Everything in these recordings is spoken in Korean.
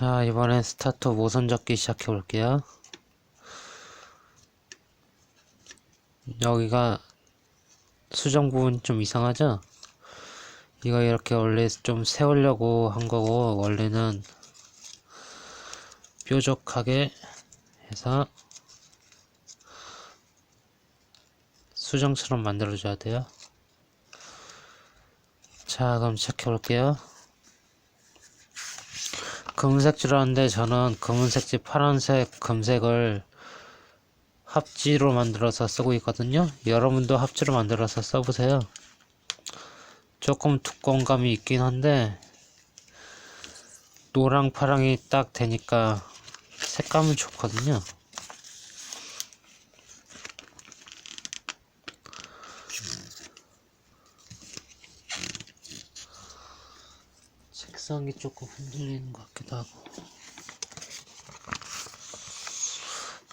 자, 이번엔 스타트 모선 접기 시작해 볼게요. 여기가 수정 부분 좀 이상하죠? 이거 이렇게 원래 좀 세우려고 한 거고, 원래는 뾰족하게 해서 수정처럼 만들어 줘야 돼요. 자, 그럼 시작해 볼게요. 검은색 줄알았는데 저는 검은색지 파란색 금색을 합지로 만들어서 쓰고 있거든요. 여러분도 합지로 만들어서 써보세요. 조금 두꺼운 감이 있긴 한데 노랑 파랑이 딱 되니까 색감은 좋거든요 색상이 조금 흔들리는 것 같기도 하고.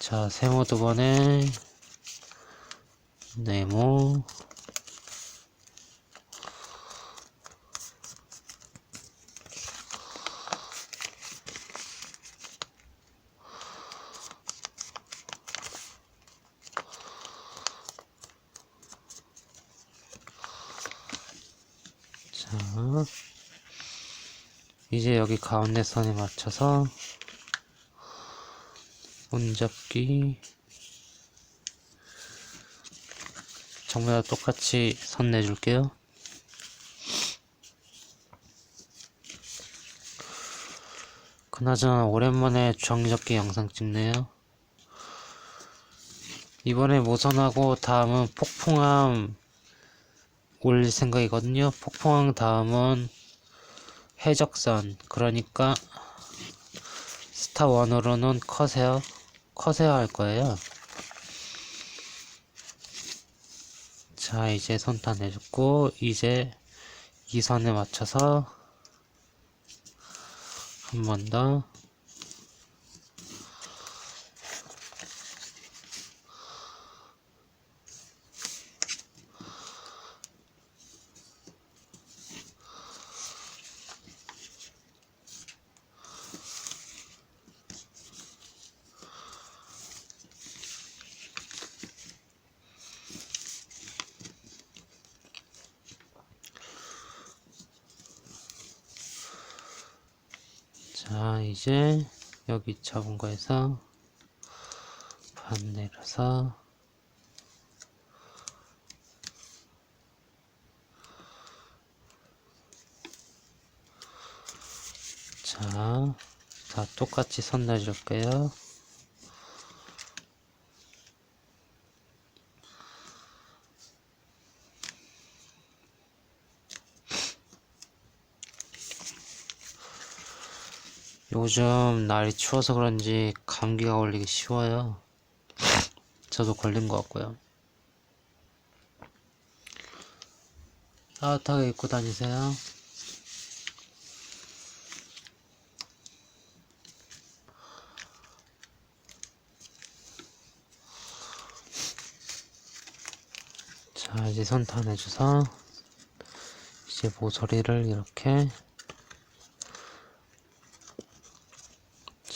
자 세모 두 번에 네모 자 이제 여기 가운데 선에 맞춰서 손잡기. 전부 다 똑같이 선 내줄게요. 그나저나 오랜만에 주황잡기 영상 찍네요. 이번에 모선하고 다음은 폭풍함 올릴 생각이거든요. 폭풍함 다음은 해적선. 그러니까 스타1으로는 커세어 커세어 할 거예요. 자 이제 손다 내줬고 이제 이 선에 맞춰서 한 번 더 자 이제 여기 거에서 반 내려서 자, 다 똑같이 선 내줄게요. 요즘 날이 추워서 그런지 감기가 걸리기 쉬워요. 저도 걸린 것 같고요. 따뜻하게 입고 다니세요. 자, 이제 내줘서 이제 모서리를 이렇게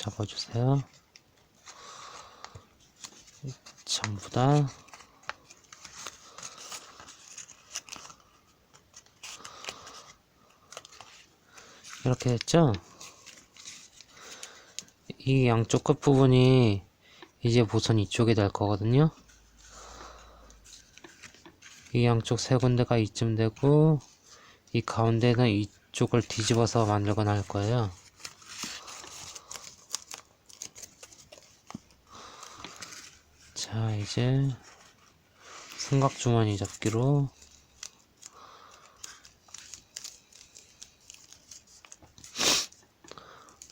잡아주세요. 전부 다 이렇게 했죠? 이 양쪽 끝부분이 이제 보선 이쪽이 될 거거든요. 이 양쪽 세 군데가 이쯤 되고 이 가운데는 이쪽을 뒤집어서 만들거나 할 거예요. 자 이제 삼각주머니 잡기로.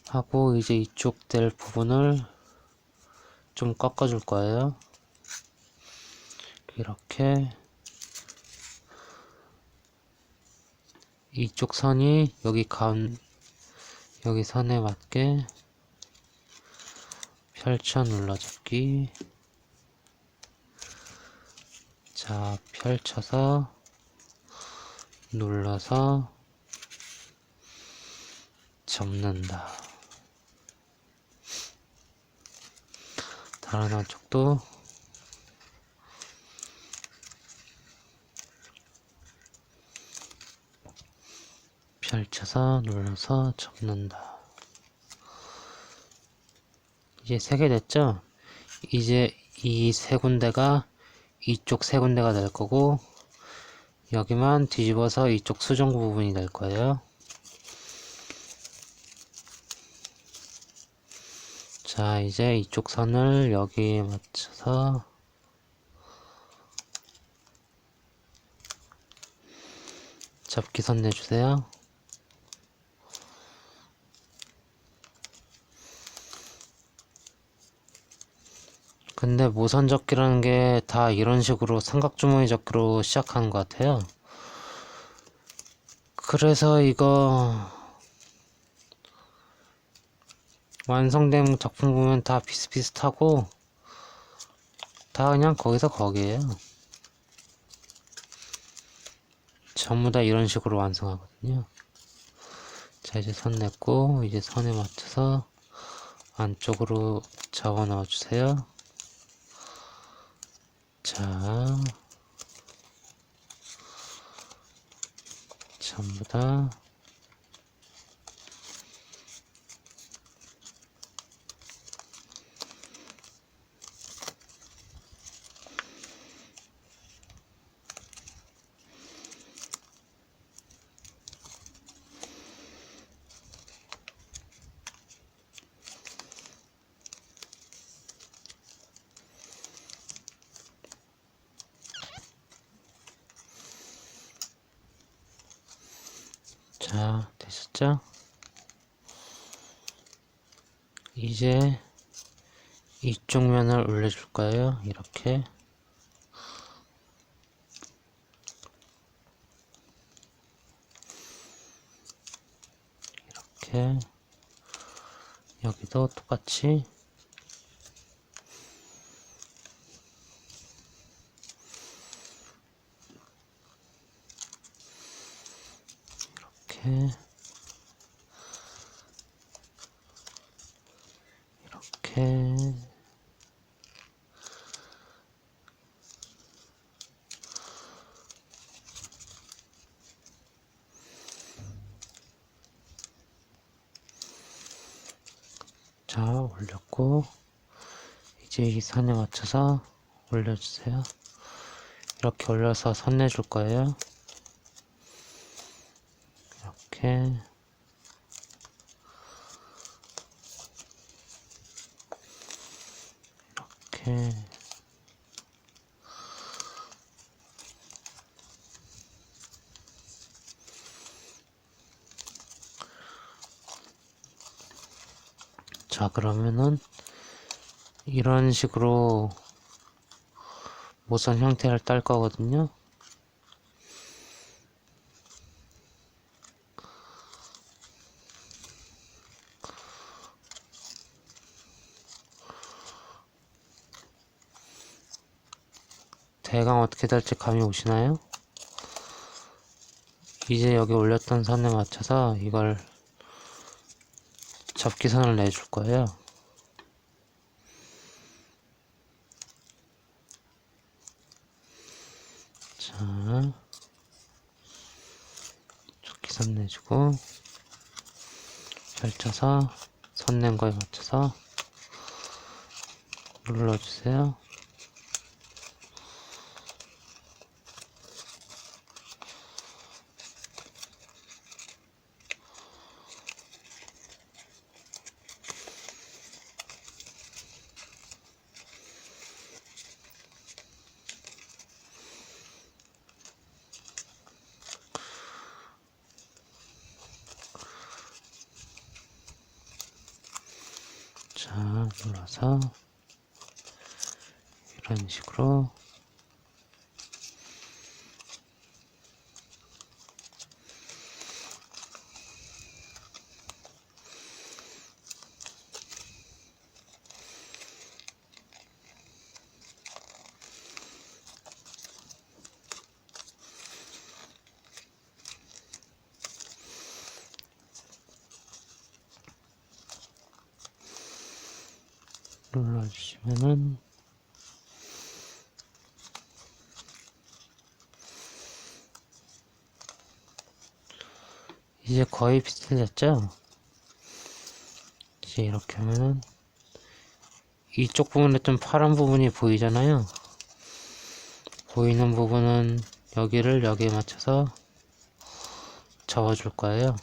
하고 이제 이쪽 될 부분을 좀 꺾어 줄 거예요. 이렇게 이쪽 선이 여기 가운 여기 선에 맞게 펼쳐 눌러잡기 자, 펼쳐서 눌러서 접는다. 다른 한쪽도 펼쳐서 눌러서 접는다. 이제 세 개 됐죠? 이제 이 세 군데가 이쪽 세 군데가 될 거고 여기만 뒤집어서 이쪽 수정구 부분이 될 거예요. 자, 이제 이쪽 선을 여기에 맞춰서 접기선 내주세요. 근데 모선 접기라는 게 다 이런 식으로 삼각주머니 접기로 시작하는 것 같아요. 그래서 이거 완성된 작품 보면 다 비슷비슷하고 다 그냥 거기서 거기에요. 전부 다 이런 식으로 완성하거든요. 자 이제 선 냈고 이제 선에 맞춰서 안쪽으로 잡아 넣어 주세요. 자 전부 다 자, 되셨죠? 이제 이쪽 면을 올려줄 거예요. 이렇게. 이렇게. 여기도 똑같이. 이렇게. 자 올렸고. 이제 이 선에 맞춰서 올려주세요. 이렇게 올려서 선 내 줄 거예요 이렇게. 이렇게. 자 그러면은 이런 식으로 모선 형태를 딸 거거든요 대강 어떻게 될지 감이 오시나요? 이제 여기 올렸던 선에 맞춰서 이걸 접기선을 내줄 거예요. 자, 접기선 내주고 펼쳐서 선 낸 거에 맞춰서 눌러주세요. 자, 눌러서 이런 식으로 눌러주시면은 이제 거의 비슷해졌죠? 이제 이렇게 하면은 이쪽 부분에 좀 파란 부분이 보이잖아요. 보이는 부분은 여기를 여기에 맞춰서 접어줄 거예요.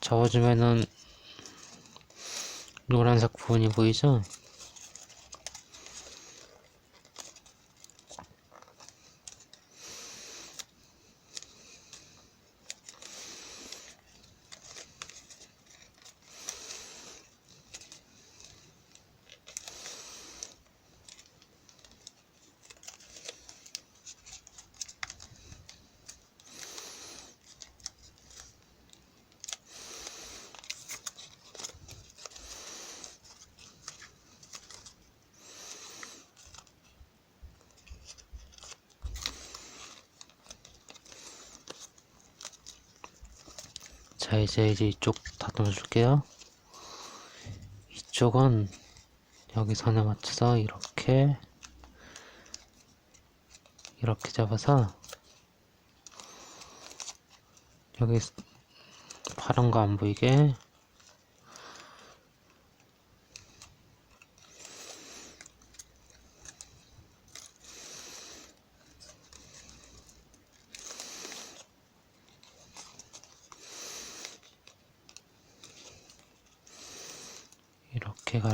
접어주면은 노란색 부분이 보이죠? 자, 이제 이제 이쪽 다듬어 줄게요. 이쪽은 여기 선에 맞춰서 이렇게 이렇게 잡아서 여기 파란 거 안 보이게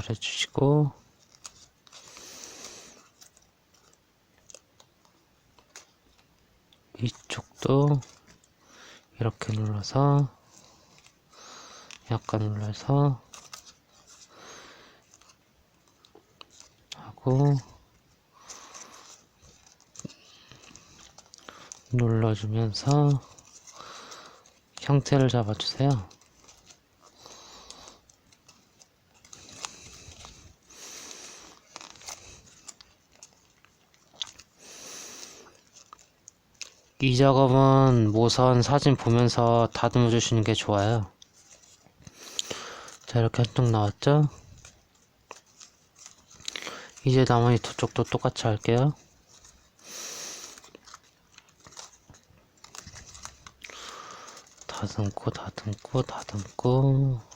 가려주시고 이쪽도 이렇게 눌러서 약간 눌러서 하고 눌러주면서 형태를 잡아주세요. 이 작업은 모선 사진 보면서 다듬어 주시는 게 좋아요. 자, 이렇게 한쪽 나왔죠? 이제 나머지 두 쪽도 똑같이 할게요. 다듬고, 다듬고, 다듬고.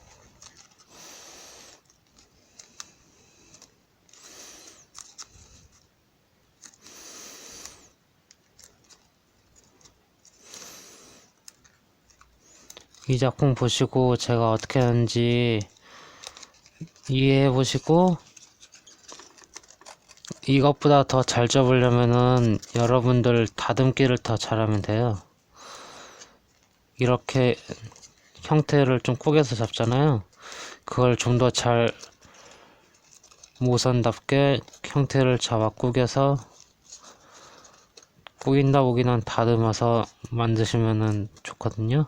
이 작품 보시고 제가 어떻게 하는지 이해해 보시고 이것보다 더 잘 접으려면은 여러분들 다듬기를 더 잘하면 돼요. 이렇게 형태를 좀 꾸겨서 잡잖아요. 그걸 좀 더 잘 모선답게 형태를 잡아 꾸겨서 꾸긴다 보기는 다듬어서 만드시면은 좋거든요.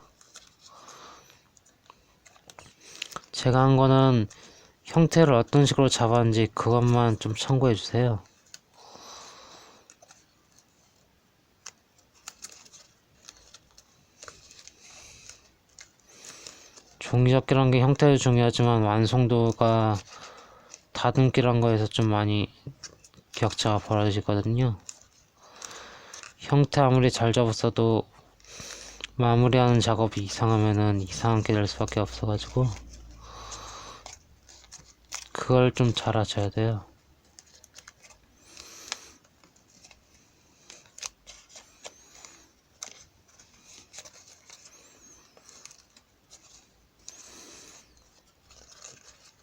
제가 한 거는 형태를 어떤 식으로 잡았는지 그것만 좀 참고해 주세요. 종이접기란 게 형태도 중요하지만 완성도가 다듬기란 거에서 좀 많이 격차가 벌어지거든요. 형태 아무리 잘 잡았어도 마무리하는 작업이 이상하면은 이상하게 될 수밖에 없어가지고 그걸 좀 잘하셔야 돼요.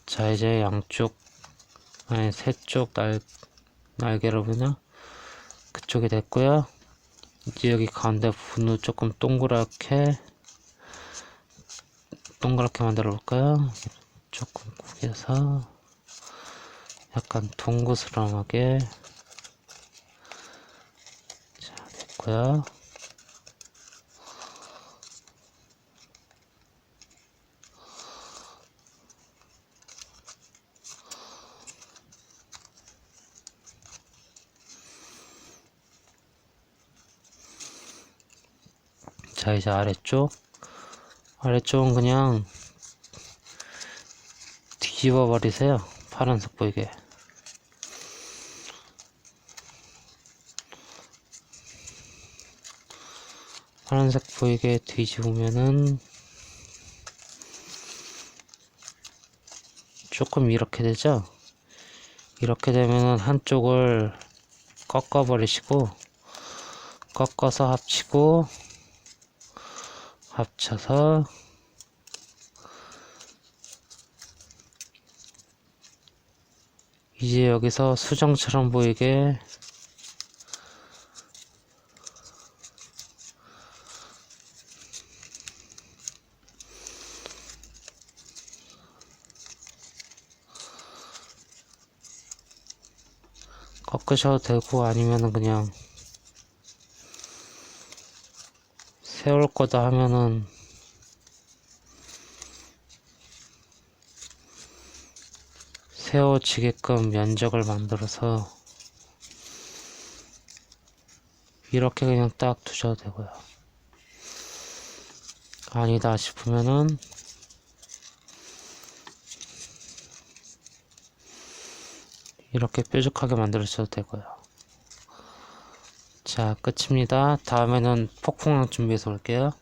자, 이제 양쪽, 아니, 세쪽 날, 날개로 보나? 그쪽이 됐고요. 이제 여기 가운데 분우 조금 동그랗게, 동그랗게 만들어 볼까요? 조금 구겨서, 약간 동그스름하게. 자 됐고요. 자 이제 아래쪽. 아래쪽은 그냥 뒤집어 버리세요. 파란색 보이게. 파란색 보이게 뒤집으면은 조금 이렇게 되죠? 이렇게 되면은 한쪽을 꺾어 버리시고 꺾어서 합치고 합쳐서 이제 여기서 수정처럼 보이게 꺾으셔도 되고 아니면은 그냥 세울 거다 하면은 세워지게끔 면적을 만들어서 이렇게 그냥 딱 두셔도 되고요. 아니다 싶으면은 이렇게 뾰족하게 만들어주셔도 되고요. 자, 끝입니다. 다음에는 폭풍랑 준비해서 올게요.